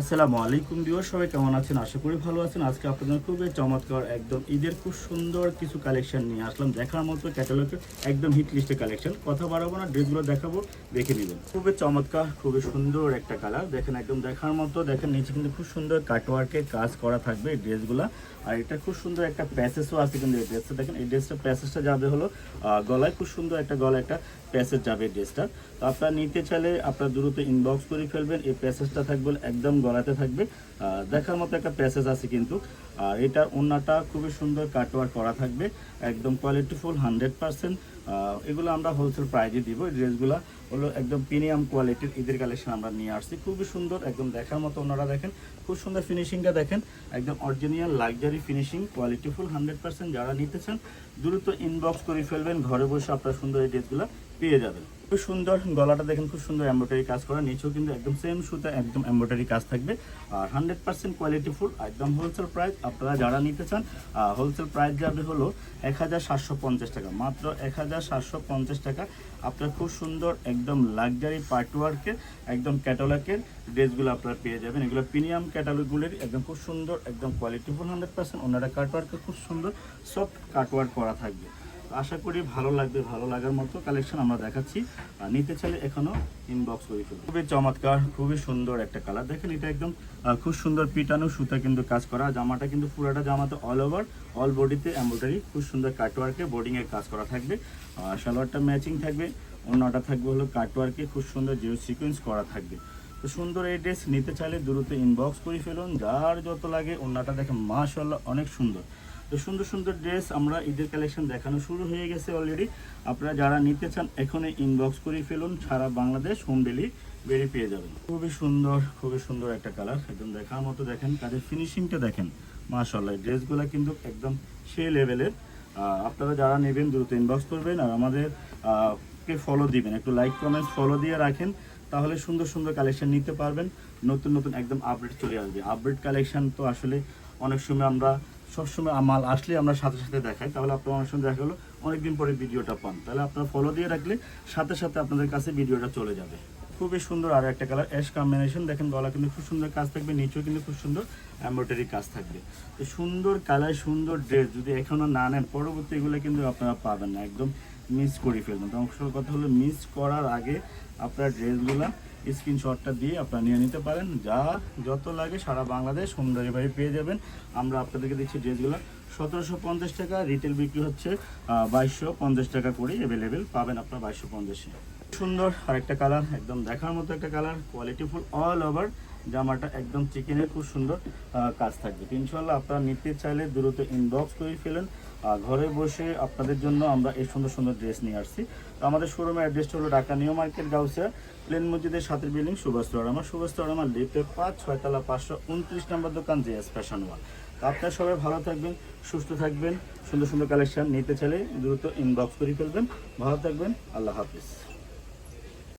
আসসালামু আলাইকুম দিওর সবাই কেমন আছেন? আশা করি ভালো আছেন। আজকে আপনাদের খুবই চমৎকার, একদম ঈদের খুব সুন্দর কিছু কালেকশন নিয়ে আসলাম। দেখার মতো ক্যাটালগের একদম হিট লিস্টের কালেকশন কথা বাড়াবো না ড্রেসগুলো দেখাবো, দেখে নেবেন। খুবই চমৎকার, খুবই সুন্দর একটা কালার দেখেন, একদম দেখার মতো, দেখেন, নিচে কিন্তু খুব সুন্দর কাটওয়ার্কের কাজ করা থাকবে এই ড্রেসগুলো আর এটা খুব সুন্দর একটা প্যাসেজও আছে কিন্তু এই ড্রেসটা দেখেন, এই ড্রেসটা প্যাসেজটা যাবে হলো গলায়। খুব সুন্দর একটা গলায় একটা প্যাসেজ যাবে এই ড্রেসটা তো আপনারা নিতে চাইলে আপনারা দ্রুত ইনবক্স করে ফেলবেন। এই প্যাসেজটা থাকবে একদম গলাতে থাকবে। দেখার মতো একটা প্যাসেজ আছে কিন্তু। আর এটার ওন্নাটা খুবই সুন্দর কাটওয়ার করা থাকবে। একদম কোয়ালিটিফুল হান্ড্রেড পার্সেন্ট এগুলো আমরা হোলসেল প্রাইজে দিব। এই ড্রেসগুলো হলো একদম প্রিমিয়াম কোয়ালিটির ঈদের কালেকশন আমরা নিয়ে আসছি। খুবই সুন্দর, একদম দেখার মতো ওনারা দেখেন। খুব সুন্দর ফিনিশিংটা দেখেন। একদম original luxury finishing qualityful hundred percent যারা নিতে চান, দ্রুত ইনবক্স করে ফেলবেন। ঘরে বসে আপনার সুন্দর এই ড্রেসগুলো পেয়ে যাবেন। খুব সুন্দর গলাটা দেখেন, খুব সুন্দর এম্ব্রয়ডারি কাজ করা। নিচেও কিন্তু একদম সেম সুতা, একদম এম্ব্রয়ডারি কাজ থাকবে। আর হান্ড্রেড পার্সেন্ট কোয়ালিটিফুল একদম হোলসেল প্রাইস আপনারা যারা নিতে চান হোলসেল প্রাইস যাবে হলো এক হাজার সাতশো পঞ্চাশ টাকা। মাত্র এক হাজার সাতশো পঞ্চাশ টাকা। আপনার খুব সুন্দর একদম লাক্সারি পার্টওয়ার্কের একদম ক্যাটালগের ড্রেসগুলো আপনারা পেয়ে যাবেন। এগুলো প্রিমিয়াম ক্যাটালগুলির একদম খুব সুন্দর, একদম কোয়ালিটিফুল হান্ড্রেড পার্সেন্ট ওনারা কাটওয়ার্কে খুব সুন্দর সফট কাটওয়ার্ক করা থাকবে। আশা করি ভালো লাগবে, ভালো লাগার মতো কালেকশন আমরা দেখাচ্ছি। আর নিতে চাইলে এখনও ইনবক্স করে ফেলুন। খুবই চমৎকার, খুবই সুন্দর একটা কালার দেখেন, এটা একদম খুব সুন্দর পিটানো সুতা কিন্তু কাজ করা। জামাটা কিন্তু পুরোটা জামাতে অল ওভার অল বডিতে এম্ব্রয়ডারি খুব সুন্দর কাটওয়ার্কে বোর্ডিং এর কাজ করা থাকবে। আর সালোয়ারটা ম্যাচিং থাকবে। অন্যটা থাকবে হলো কাটওয়ার্কে খুব সুন্দর জিও সিকোয়েন্স করা থাকবে। তো সুন্দর এই ড্রেস নিতে চাইলে দ্রুত ইনবক্স করে ফেলুন। যার যত লাগে অন্যটা দেখেন মাশাল্লাহ অনেক সুন্দর। তো সুন্দর সুন্দর ড্রেস আমরা ঈদের কালেকশন দেখানো শুরু হয়ে গেছে অলরেডি আপনারা যারা নিতে চান, এখনই ইনবক্স করে ফেলুন, সারা বাংলাদেশ হোম ডেলি বেরিয়ে পেয়ে যাবেন। খুবই সুন্দর খুবই সুন্দর একটা কালার একদম দেখার মতো দেখেন, কাজের ফিনিশিংটা দেখেন। মাশাল্লাহ ড্রেসগুলো কিন্তু একদম সেই লেভেলের আপনারা যারা নেবেন, দ্রুত ইনবক্স করবেন আর আমাদের কে ফলো দিবেন, একটু লাইক কমেন্টস ফলো দিয়ে রাখেন, তাহলে সুন্দর সুন্দর কালেকশন নিতে পারবেন। নতুন নতুন একদম আপডেট চলে আসবে। আপডেট কালেকশন তো আসলে অনেক সময় আমরা সবসময় মাল আসলে আমরা সাথে সাথে দেখাই। তাহলে আপনার অনেক সময় দেখা গেলো, অনেকদিন পরে ভিডিওটা পান। তাহলে আপনার ফলো দিয়ে রাখলে সাথে সাথে আপনাদের কাছে ভিডিওটা চলে যাবে। খুবই সুন্দর আর একটা কালার অ্যাশ কম্বিনেশন দেখেন গলা কিন্তু খুব সুন্দর কাজ থাকবে, নিচেও কিন্তু খুব সুন্দর এমব্রয়ডারি কাজ থাকবে। তো সুন্দর কালার, সুন্দর ড্রেস যদি এখনও না নেন, পরবর্তী এগুলো কিন্তু আপনারা পাবেন না। একদম মিস করে ফেলবেন। তো আসল কথা হলো মিস করার আগে আপনার ড্রেসগুলো স্ক্রিনশটটা দিয়ে আপনারা নিয়ে নিতে পারেন। যা যত লাগে সারা বাংলাদেশ হোম ডেলিভারি পেয়ে যাবেন। আমরা আপনাদেরকে দিচ্ছি ড্রেসগুলো। সতেরোশো পঞ্চাশ টাকা রিটেল বিক্রি হচ্ছে বাইশশো পঞ্চাশ টাকা করে অ্যাভেলেবেল পাবেন আপনার বাইশশো পঞ্চাশে। সুন্দর আরেকটা কালার একদম দেখার মতো একটা কালার কোয়ালিটিফুল অল ওভার জামাটা একদম চিকেনের খুব সুন্দর কাজ থাকবে। তো ইনশাল্লাহ আপনারা নিতে চাইলে দ্রুত ইনবক্স করে ফেলেন। আর ঘরে বসে আপনাদের জন্য আমরা এই সুন্দর সুন্দর ড্রেস নিয়ে আসছি। তো আমাদের শোরুমের অ্যাড্রেসটা হলো ঢাকা নিউ মার্কেট, গাউসিয়া প্লেন মসজিদের সাথে বিল্ডিং সুভাষ আমার সুভাষ আমার লিফটে পাঁচ ছয়তলা পাঁচশো উনত্রিশ নম্বর দোকান জেএস ফ্যাশন ওয়ান তো আপনারা সবাই ভালো থাকবেন, সুস্থ থাকবেন, সুন্দর সুন্দর কালেকশন নিতে চাইলে দ্রুত ইনবক্স করে ফেলবেন। ভালো থাকবেন, আল্লাহ হাফিজ।